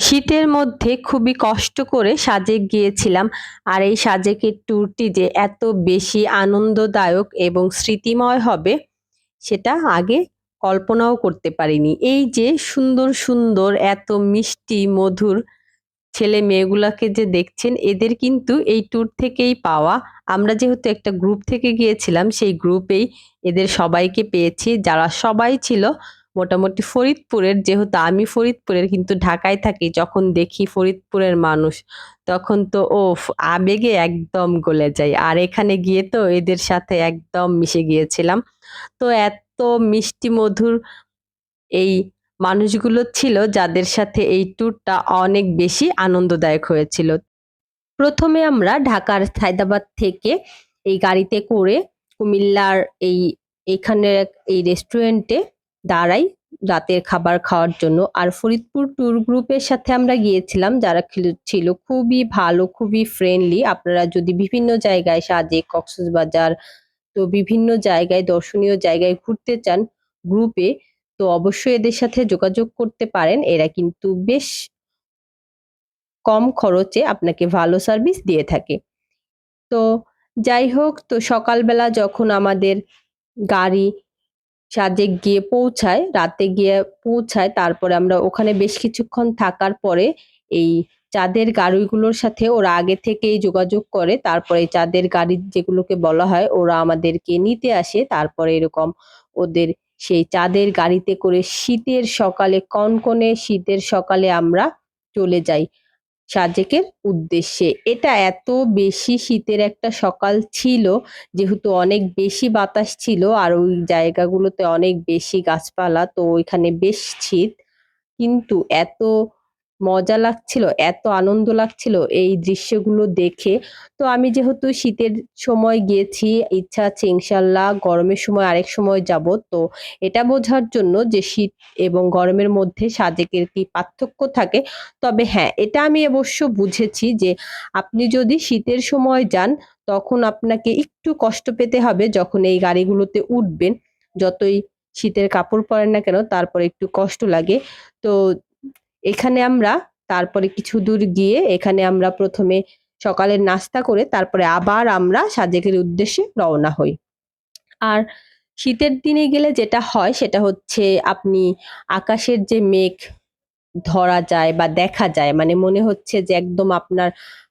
শীতের মধ্যে খুবই কষ্ট করে সাজেক গিয়েছিলাম। আর এই সাজেকের ট্যুরটি যে এত বেশি আনন্দদায়ক এবং স্মৃতিময় হবে, সেটা আগে কল্পনাও করতে পারিনি। এই যে সুন্দর সুন্দর এত মিষ্টি, মধুর ছেলে মেয়েগুলাকে যে দেখছেন, এদের কিন্তু এই ট্যুর থেকেই পাওয়া। আমরা যেহেতু একটা গ্রুপ থেকে গিয়েছিলাম, সেই গ্রুপেই এদের সবাইকে পেয়েছি। যারা সবাই ছিল মোটামুটি ফরিদপুরের, যেহেতু আমি ফরিদপুরের কিন্তু ঢাকায় থাকি, যখন দেখি ফরিদপুরের মানুষ, তখন তো ওফ, আবেগে একদম গলে যায়। আর এখানে গিয়ে তো এদের সাথে একদম মিশে গিয়েছিলাম। তো এত মিষ্টি মধুর এই মানুষগুলো ছিল, যাদের সাথে এই ট্যুরটা অনেক বেশি আনন্দদায়ক হয়েছিল। প্রথমে আমরা ঢাকার সায়দাবাদ থেকে এই গাড়িতে করে কুমিল্লার এই এখানের এই রেস্টুরেন্টে দাঁড়াই। রাতের খাবার খাওয়ার জন্য। আর ফরিদপুর ট্যুর গ্রুপের সাথে আমরা গিয়েছিলাম, যারা ছিল খুবই ভালো, খুবই ফ্রেন্ডলি আপনারা যদি বিভিন্ন জায়গায় সাজে কক্সবাজার, তো বিভিন্ন জায়গায়, দর্শনীয় জায়গায় ঘুরতে চান গ্রুপে তো অবশ্যই এদের সাথে যোগাযোগ করতে পারেন। এরা কিন্তু বেশ কম খরচে আপনাকে ভালো সার্ভিস দিয়ে থাকে। তো যাই হোক, তো সকালবেলা যখন আমাদের গাড়ি সাজেক গিয়ে পৌঁছায়, রাতে গিয়ে পৌঁছায়, তারপরে আমরা ওখানে বেশ কিছুক্ষণ থাকার পরে এই চাঁদের গাড়িগুলোর সাথে ওরা আগে থেকেই যোগাযোগ করে, তারপরে চাঁদের গাড়ি যেগুলোকে বলা হয় ওরা আমাদেরকে নিতে আসে, তারপরে এরকম ওদের সেই চাঁদের গাড়িতে করে শীতের সকালে কনকনে শীতের সকালে আমরা চলে যাই। সাজেকের উদ্দেশ্যে। এটা এত বেশি শীতের একটা সকাল ছিল, যেহেতু অনেক বেশি বাতাস ছিল আর ওই জায়গাগুলোতে অনেক বেশি গাছপালা, তো ওইখানে বেশ শীত। কিন্তু এত মজা লাগছিল, এত আনন্দ লাগছিল এই দৃশ্যগুলো দেখে। তো আমি যেহেতু শীতের সময় গিয়েছি, ইচ্ছা আছে ইনশাল্লাহ গরমের সময় আরেক সময় যাব। তো এটা বোঝার জন্য যে শীত এবং গরমের মধ্যে সাজেকের কি পার্থক্য থাকে? তবে হ্যাঁ এটা আমি অবশ্য বুঝেছি যে আপনি যদি শীতের সময় যান, তখন আপনাকে একটু কষ্ট পেতে হবে যখন এই গাড়িগুলোতে উঠবেন। যতই শীতের কাপড় পরেন না কেন, তারপরে একটু কষ্ট লাগে। তো এখানে আমরা তারপরে কিছু দূর গিয়ে এখানে আমরা প্রথমে সকালের নাস্তা করে তারপরে আবার আমরা সাজেকের উদ্দেশ্যে রওনা হই। আর শীতের দিনে গেলে যেটা হয় সেটা হচ্ছে আপনি আকাশের যে মেঘ ধরা যায় বা দেখা যায় মানে মনে হচ্ছে যে একদম আপনার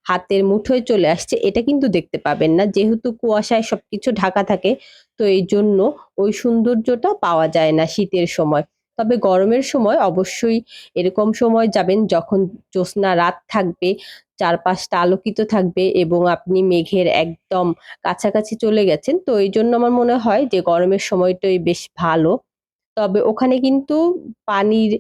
হাতের মুঠোয় চলে আসছে, এটা কিন্তু দেখতে পাবেন না। যেহেতু কুয়াশায় সবকিছু ঢাকা থাকে, তো এই জন্য ওই সৌন্দর্যটা পাওয়া যায় না শীতের সময়। তবে গরমের সময় অবশ্যই এরকম সময় যাবেন যখন জ্যোৎস্না রাত থাকবে, চারপাশটা আলোকিত থাকবে এবং আপনি মেঘের একদম কাছাকাছি চলে গেছেন। তো এই জন্য আমার মনে হয় যে গরমের সময়টাই বেশ ভালো। তবে ওখানে কিন্তু পানির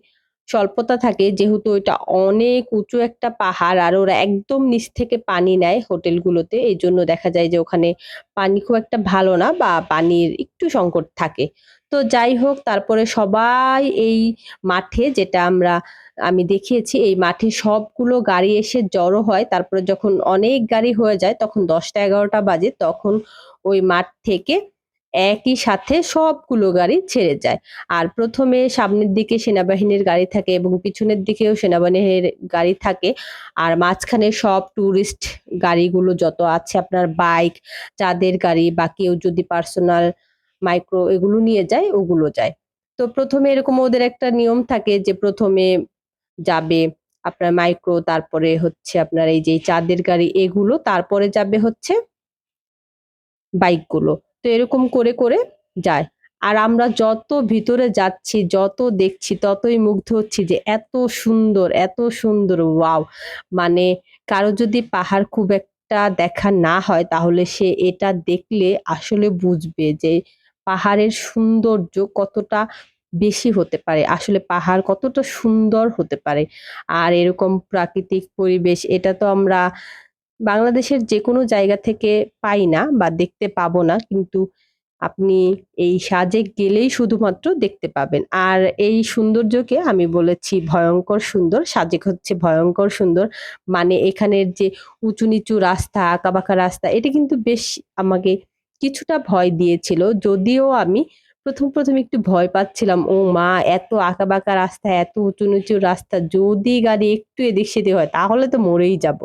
স্বল্পতা থাকে, যেহেতু ওইটা অনেক উঁচু একটা পাহাড় আর ওরা একদম নিচ থেকে পানি নেয় হোটেলগুলোতে, এই জন্য দেখা যায় যে ওখানে পানি খুব একটা ভালো না বা পানির একটু সংকট থাকে। তো যাই হোক, তারপরে সবাই এই মাঠে যেটা আমরা, আমি দেখিয়েছি, এই মাঠে সবগুলো গাড়ি এসে জড়ো হয়। তারপরে যখন অনেক গাড়ি হয়ে যায়, তখন দশটা এগারোটা বাজে, তখন ওই মাঠ থেকে একই সাথে সবগুলো গাড়ি ছেড়ে যায়। আর প্রথমে সামনের দিকে সেনাবাহিনীর গাড়ি থাকে এবং পিছনের দিকেও সেনাবাহিনীর গাড়ি থাকে। আর মাঝখানে সব ট্যুরিস্ট গাড়িগুলো যত আছে, আপনার বাইক চাঁদের গাড়ি বা কেউ যদি পার্সোনাল মাইক্রো এগুলো নিয়ে যায়, ওগুলো যায়। তো প্রথমে এরকম ওদের একটা নিয়ম থাকে যে প্রথমে যাবে আপনার মাইক্রো তারপরে হচ্ছে আপনার এই যে চাঁদের গাড়ি, এগুলো, তারপরে যাবে হচ্ছে বাইকগুলো তো এরকম করে করে যায়। আর আমরা যত ভিতরে যাচ্ছি, যত দেখছি, ততই মুগ্ধ হচ্ছি যে এত সুন্দর এত সুন্দর, ওয়াও। মানে কারও যদি পাহাড় খুব একটা দেখা না হয়, তাহলে সে এটা দেখলে আসলে বুঝবে যে পাহাড়ের সৌন্দর্য কতটা বেশি হতে পারে। আসলে পাহাড় কতটা সুন্দর হতে পারে। আর এরকম প্রাকৃতিক পরিবেশ, এটা তো আমরা বাংলাদেশের যে কোনো জায়গা থেকে পাই না বা দেখতে পাবো না কিন্তু আপনি এই সাজেক গেলেই শুধুমাত্র দেখতে পাবেন আর এই সৌন্দর্যকে আমি বলেছি ভয়ঙ্কর সুন্দর সাজেক হচ্ছে ভয়ঙ্কর সুন্দর মানে এখানের যে উঁচু নিচু রাস্তা আঁকাবাঁকা রাস্তা এটা কিন্তু বেশ আমাকে কিছুটা ভয় দিয়েছিল যদিও আমি প্রথম, প্রথম একটু ভয় পাচ্ছিলাম। ও মা! এত আঁকাবাঁকা রাস্তা, এত উঁচু নিচু রাস্তা যদি গাড়ি একটু এদিক সেদিক হয় তাহলে তো মরেই যাব।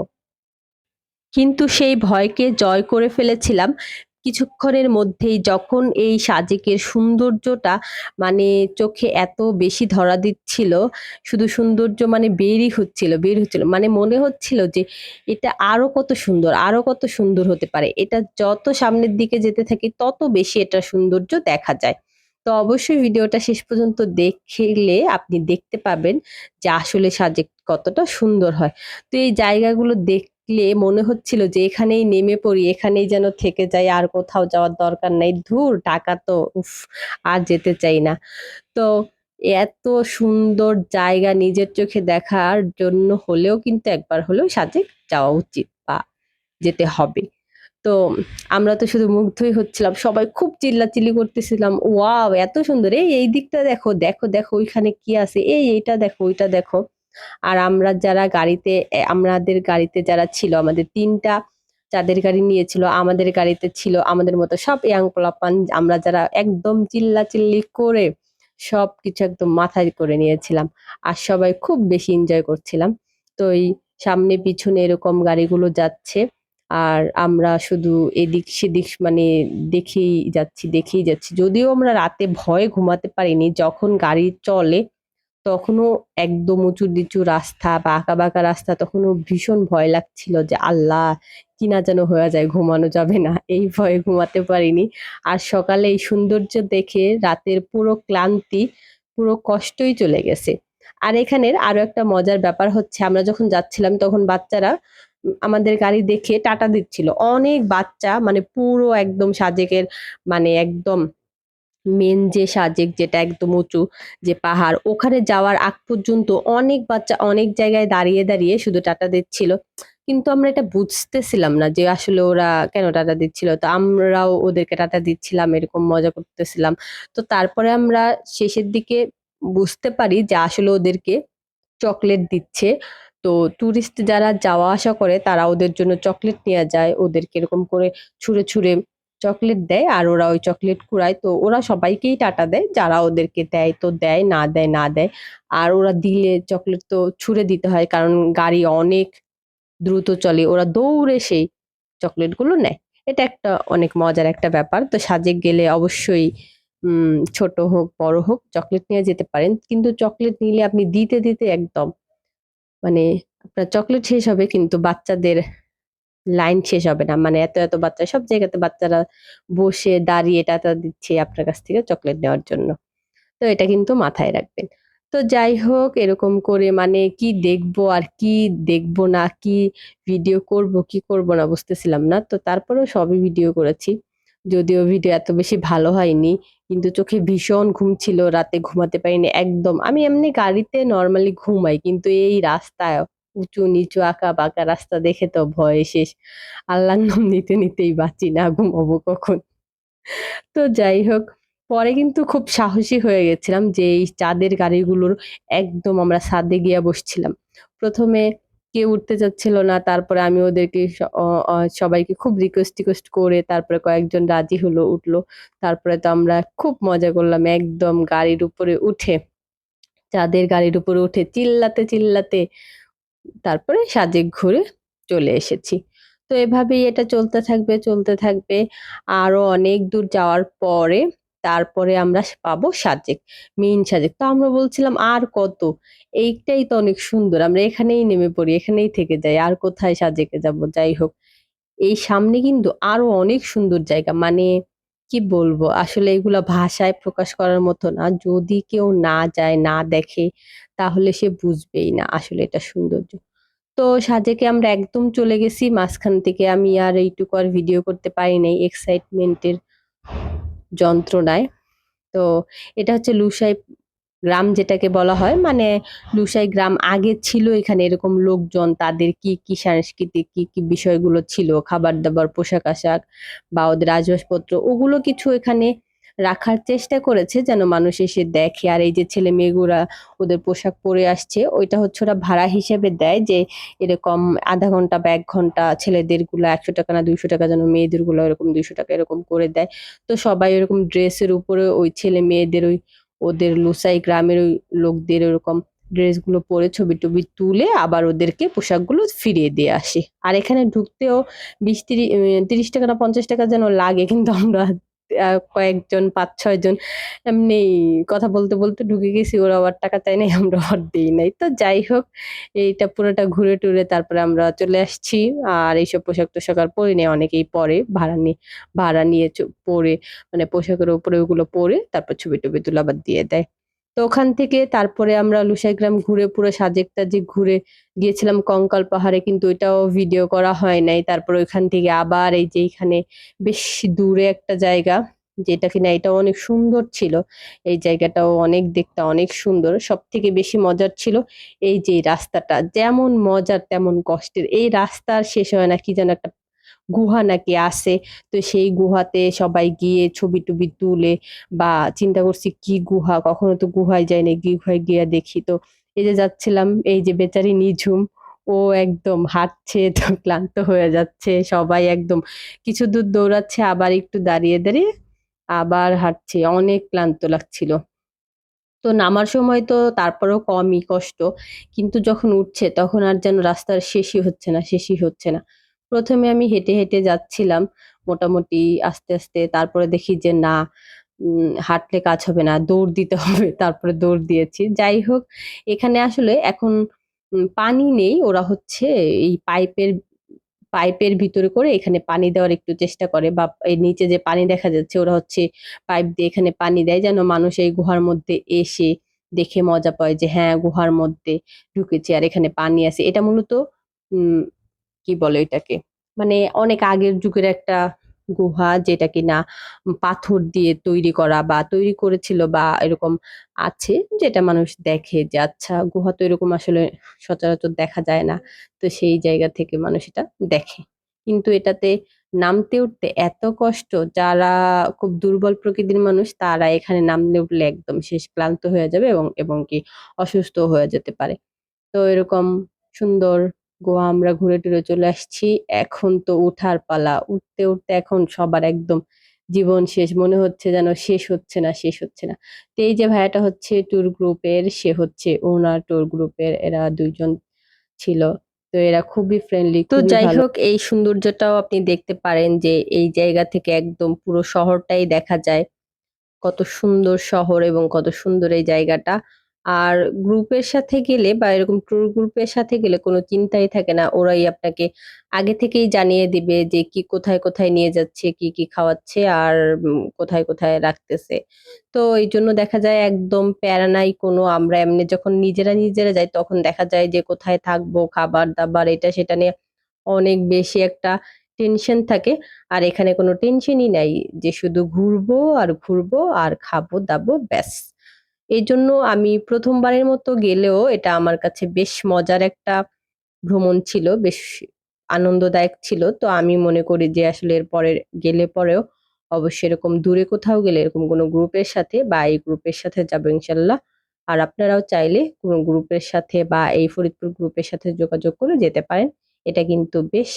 কিন্তু সেই ভয়কে জয় করে ফেলেছিলাম কিছুক্ষণের মধ্যেই যখন এই সাজেকের সৌন্দর্যটা মানে চোখে এত বেশি ধরা দিচ্ছিল, শুধু সৌন্দর্য মানে বেরই হচ্ছিল, বের হচ্ছিল। মানে মনে হচ্ছিল যে এটা আরও কত সুন্দর, আরও কত সুন্দর হতে পারে। এটা যত সামনের দিকে যেতে থাকি তত বেশি এটার সৌন্দর্য দেখা যায়। তো অবশ্যই ভিডিওটা শেষ পর্যন্ত দেখলে আপনি দেখতে পাবেন যে আসলে সাজেক কতটা সুন্দর হয়। তো এই জায়গাগুলো দেখলে মনে হচ্ছিল যে এখানেই নেমে পড়ি, এখানেই যেন থেকে যাই আর কোথাও যাওয়ার দরকার নাই। ধুর ঢাকা তো উফ! আর যেতে চাই না। তো এত সুন্দর জায়গা নিজের চোখে দেখার জন্য হলেও কিন্তু একবার হলেও সাজেক যাওয়া উচিত বা যেতে হবে। তো আমরা তো শুধু মুগ্ধই হচ্ছিলাম। সবাই খুব চিল্লাচিল্লি করতেছিলাম। ওয়াও! এত সুন্দর। এই, এই দিকটা দেখো, দেখো, দেখো ওইখানে কি আছে? এই এইটা দেখো, ওইটা দেখো। আর আমরা যারা গাড়িতে আমাদের গাড়িতে যারা ছিল আমাদের ৩ টা যাদের গাড়ি নিয়েছিল, আমাদের গাড়িতে ছিল আমাদের মতো সব ইয়াং পোলাপান আমরা যারা একদম চিল্লাচিল্লি করে সবকিছু একদম মাথায় করে নিয়েছিলাম। আর সবাই খুব বেশি এনজয় করছিলাম। তো এই সামনে পিছনে এরকম গাড়িগুলো যাচ্ছে। আর আমরা শুধু এদিক সেদিক মানে দেখেই যাচ্ছি, দেখেই যাচ্ছি। যদিও আমরা রাতে ভয়ে ঘুমাতে পারিনি। যখন গাড়ি চলে তখনও একদম উঁচু-নিচু রাস্তা বা আঁকাবাঁকা রাস্তা তখনও ভীষণ ভয় লাগছিল যে আল্লাহ! কি না যেন হয়ে যায় ঘুমানো যাবে না। এই ভয়ে ঘুমাতে পারিনি। আর সকালে এই সৌন্দর্য দেখে রাতের পুরো ক্লান্তি, পুরো কষ্টই চলে গেছে। আর এখানের আরও একটা মজার ব্যাপার হচ্ছে আমরা যখন যাচ্ছিলাম তখন বাচ্চারা আমাদের গাড়ি দেখে টাটা দিচ্ছিল। অনেক বাচ্চা মানে পুরো একদম সাজেকের মানে একদম মেইন যে সাজেক যেটা একদম উঁচু যে পাহাড় ওখানে যাওয়ার আগ পর্যন্ত অনেক বাচ্চা অনেক জায়গায় দাঁড়িয়ে, দাঁড়িয়ে শুধু টাটা দিচ্ছিল। কিন্তু আমরা এটা বুঝতেছিলাম না যে আসলে ওরা কেন টাটা দিচ্ছিল। তো আমরাও ওদেরকে টাটা দিচ্ছিলাম, এরকম মজা করতেছিলাম। তো তারপরে আমরা শেষের দিকে বুঝতে পারি যে আসলে ওদেরকে চকলেট দিচ্ছে। তো টুরিস্ট যারা যাওয়া আসা করে তারা ওদের জন্য চকলেট নিয়ে যায়। ওদেরকে এরকম করে ছুঁড়ে, ছুঁড়ে চকলেট দেয় আর ওরা ওই চকলেট কুড়ায়। তো ওরা সবাইকেই টাটা দেয়। যারা ওদেরকে দেয় তো দেয়, না দেয় না দেয়। আর ওরা দিলে চকলেট তো ছুঁড়ে দিতে হয় কারণ গাড়ি অনেক দ্রুত চলে। ওরা দৌড়ে সেই চকলেটগুলো নেয়। এটা একটা অনেক মজার একটা ব্যাপার। তো সাজেক গেলে অবশ্যই ছোট হোক, বড় হোক চকলেট নিয়ে যেতে পারেন। কিন্তু চকলেট নিলে আপনি দিতে, দিতে একদম মানে আপনার চকলেট শেষ হবে কিন্তু বাচ্চাদের লাইন শেষ হবে না। মানে এত, এত বাচ্চা সব জায়গাতে বাচ্চারা বসে দাঁড়িয়ে টাটা দিচ্ছে আপনার কাছ থেকে চকলেট নেওয়ার জন্য। তো এটা কিন্তু মাথায় রাখবেন। তো যাই হোক এরকম করে মানে কি দেখব আর কি দেখব না, কি ভিডিও করব, কি করব না বুঝতেছিলাম না। তো তারপরেও সবই ভিডিও করেছি। যদিও ভিডিও এত বেশি ভালো হয়নি। কিন্তু চোখে ভীষণ ঘুম ছিল। রাতে ঘুমাতে পারিনি একদম। আমি এমনি গাড়িতে নর্মালি ঘুমাই। কিন্তু এই রাস্তায় উঁচু নিচু আঁকা-বাঁকা রাস্তা দেখে তো ভয়ে শেষ। আল্লাহর নাম নিতে, নিতেই বাঁচি না ঘুমাবো কখন। তো যাই হোক পরে কিন্তু খুব সাহসী হয়ে গেছিলাম যে এই চাঁদের গাড়িগুলোর একদম আমরা ছাদে গিয়ে বসছিলাম। ১ম এ কেউ উঠতে চাচ্ছিল না। তারপরে আমি ওদেরকে সবাইকে খুব রিকোয়েস্ট টিকোয়েস্ট করে তারপরে কয়েকজন রাজি হলো, উঠল। তারপরে তো আমরা খুব মজা করলাম একদম গাড়ির উপরে উঠে চাঁদের গাড়ির উপরে উঠে চিল্লাতে, চিল্লাতে তারপরে সাজেক ঘুরে চলে এসেছি। তো এভাবেই এটা চলতে থাকবে, চলতে থাকবে। আরও অনেক দূর যাওয়ার পরে তারপরে আমরা পাবো সাজেক, মেইন সাজেক। তো আমরা বলছিলাম আর কত? এইটাই তো অনেক সুন্দর। আমরা এখানেই নেমে পড়ি, এখানেই থেকে যাই। আর কোথায় সাজেকে যাব? যাই হোক। এই সামনে কিন্তু আরও অনেক সুন্দর জায়গা। মানে কি বলব? আসলে এগুলা ভাষায় প্রকাশ করার মতো না। যদি কেউ না যায়, না দেখে তাহলে সে বুঝবেই না আসলে এটা সৌন্দর্য। তো সাজেকে আমরা একদম চলে গেছি। মাঝখান থেকে আমি আর এইটুকু আর ভিডিও করতে পারি নাই এক্সাইটমেন্টের যন্ত্রণায়। তো এটা হচ্ছে লুসাই গ্রাম যেটাকে বলা হয়। মানে লুসাই গ্রাম আগে ছিল এখানে এরকম লোকজন তাদের কি, কি সাংস্কৃতিক কি, কি বিষয়গুলো ছিল, খাবার-দাবার, পোশাক-আশাক বা ওদের আসবাবপত্র ওগুলো কিছু এখানে রাখার চেষ্টা করেছে যেন মানুষ এসে দেখে আর এই যে ছেলে মেয়েগুলা ওদের পোশাক পরে আসছে ওইটা হচ্ছে ওরা ভাড়া হিসেবে দেয় যে এরকম আধা ঘণ্টা বা এক ঘণ্টা ছেলেদেরগুলা একশো টাকা না দুইশো টাকা যেন মেয়েদেরগুলো এরকম দুইশো টাকা এরকম করে দেয় তো সবাই এরকম ড্রেসের উপরে ওই ছেলে মেয়েদের ওই ওদের লুসাই গ্রামের ওই লোকদের ওরকম ড্রেসগুলো পরে ছবি টবি তুলে আবার ওদেরকে পোশাকগুলো ফিরিয়ে দিয়ে আসে। আর এখানে ঢুকতেও বিশ তিরিশ তিরিশ টাকা না পঞ্চাশ টাকা যেন লাগে কিন্তু আমরা কয়েকজন, পাঁচ, ছয় জন এমনি কথা বলতে বলতে ঢুকে গেছি, ওরা আবার টাকা চাই নাই, আমরা আবার দিই নাই। তো যাই হোক, এইটা পুরোটা ঘুরে টুরে তারপরে আমরা চলে আসছি। আর এইসব পোশাক টোশাক আর পরে নেই, অনেকেই পরে ভাড়া নিয়ে ভাড়া নিয়ে পরে মানে পোশাকের উপরে ওগুলো পরে তারপর ছবি টবি তুলে আবার দিয়ে দেয়। তো ওখান থেকে তারপরে আমরা লুসাইগ্রাম ঘুরে পুরো সাজেক যে ঘুরে গিয়েছিলাম কঙ্কাল পাহাড়ে, কিন্তু ওইটাও ভিডিও করা হয় নাই। তারপর ওইখান থেকে আবার এই যে এখানে বেশ দূরে একটা জায়গা, যেটা কিনা এটা অনেক সুন্দর ছিল। এই জায়গাটাও অনেক দেখতে অনেক সুন্দর। সব থেকে বেশি মজার ছিল এই যে রাস্তাটা। যেমন মজার তেমন কষ্টের। এই রাস্তার শেষ হয় না, কি যেন একটা গুহা নাকি আছে? তো সেই গুহাতে সবাই গিয়ে ছবি টবি তুলে বা চিন্তা করছি কি গুহা? কখনো তো গুহায় যায়নি গুহায় গিয়ে দেখি। তো এই যে যাচ্ছিলাম, এই যে বেচারি নিঝুম, ও একদম হাঁটছে তো ক্লান্ত হয়ে যাচ্ছে। সবাই একদম কিছু দূর দৌড়াচ্ছে, আবার একটু দাঁড়িয়ে দাঁড়িয়ে আবার হাঁটছে। অনেক ক্লান্ত লাগছিল। তো নামার সময় তো তারপরেও কমই কষ্ট, কিন্তু যখন উঠছে তখন আর যেন রাস্তার শেষই হচ্ছে না, শেষই হচ্ছে না। প্রথমে আমি হেঁটে হেঁটে যাচ্ছিলাম মোটামুটি আস্তে আস্তে। তারপরে দেখি যে না হাঁটলে কাজ হবে না, দৌড় দিতে হবে। তারপরে দৌড় দিয়েছি। যাই হোক, এখানে আসলে এখন পানি নেই। ওরা হচ্ছে এই পাইপের পাইপের ভিতরে করে এখানে পানি দেওয়ার একটু চেষ্টা করে বা এই নিচে যে পানি দেখা যাচ্ছে, ওরা হচ্ছে পাইপ দিয়ে এখানে পানি দেয় যেন মানুষ এই গুহার মধ্যে এসে দেখে মজা পায় যে হ্যাঁ গুহার মধ্যে ঢুকেছি আর এখানে পানি আছে। এটা মূলত কি বলে এটাকে মানে অনেক আগের যুগের একটা গুহা যেটা কিনা পাথর দিয়ে তৈরি করা বা তৈরি করেছিল বা এরকম আছে যেটা মানুষ দেখে যে আচ্ছা গুহা তো এরকম আসলে সচরাচর দেখা যায় না। তো সেই জায়গা থেকে মানুষ এটা দেখে। কিন্তু এটাতে নামতে উঠতে এত কষ্ট, যারা খুব দুর্বল প্রকৃতির মানুষ তারা এখানে নামতে উঠলে একদম শেষ ক্লান্ত হয়ে যাবে এবং এবং কি অসুস্থ হয়ে যেতে পারে। তো এরকম সুন্দর গোয়া আমরা ঘুরে টুরে চলে আসছি। এখন তো উঠার পালা। উঠতে উঠতে এখন সবার একদম জীবন শেষ। মনে হচ্ছে যেন শেষ হচ্ছে না শেষ হচ্ছে না। তো এই যে ভাইয়াটা হচ্ছে ট্যুর গ্রুপের সে হচ্ছে ওনার ট্যুর গ্রুপের এরা দুইজন ছিল। তো এরা খুবই ফ্রেন্ডলি তো যাই হোক এই সৌন্দর্যটাও আপনি দেখতে পারেন যে এই জায়গা থেকে একদম পুরো শহরটাই দেখা যায়। কত সুন্দর শহর এবং কত সুন্দর এই জায়গাটা। আর গ্রুপের সাথে গেলে বা এরকম ট্যুর গ্রুপের সাথে গেলে কোনো চিন্তাই থাকে না। ওরাই আপনাকে আগে থেকেই জানিয়ে দিবে যে কি কোথায় কোথায় নিয়ে যাচ্ছে, কি কি খাওয়াচ্ছে আর কোথায় কোথায় রাখতেছে। তো এই জন্য দেখা যায় একদম প্যারা নাই কোনো। আমরা এমনি যখন নিজেরা নিজেরা যাই তখন দেখা যায় যে কোথায় থাকব, খাবার দাবার এটা সেটা নিয়ে অনেক বেশি একটা টেনশন থাকে। আর এখানে কোনো টেনশনই নাই যে শুধু ঘুরবো আর ঘুরবো আর খাব, দাবো, ব্যাস। এই জন্য আমি প্রথমবারের মতো গেলেও এটা আমার কাছে বেশ মজার একটা ভ্রমণ ছিল, বেশ আনন্দদায়ক ছিল। তো আমি মনে করি যে আসলে এর পরে গেলে পরেও অবশ্যই এরকম দূরে কোথাও গেলে এরকম কোনো গ্রুপের সাথে বা এই গ্রুপের সাথে যাব ইনশাল্লাহ। আর আপনারাও চাইলে কোনো গ্রুপের সাথে বা এই ফরিদপুর গ্রুপের সাথে যোগাযোগ করে যেতে পারেন। এটা কিন্তু বেশ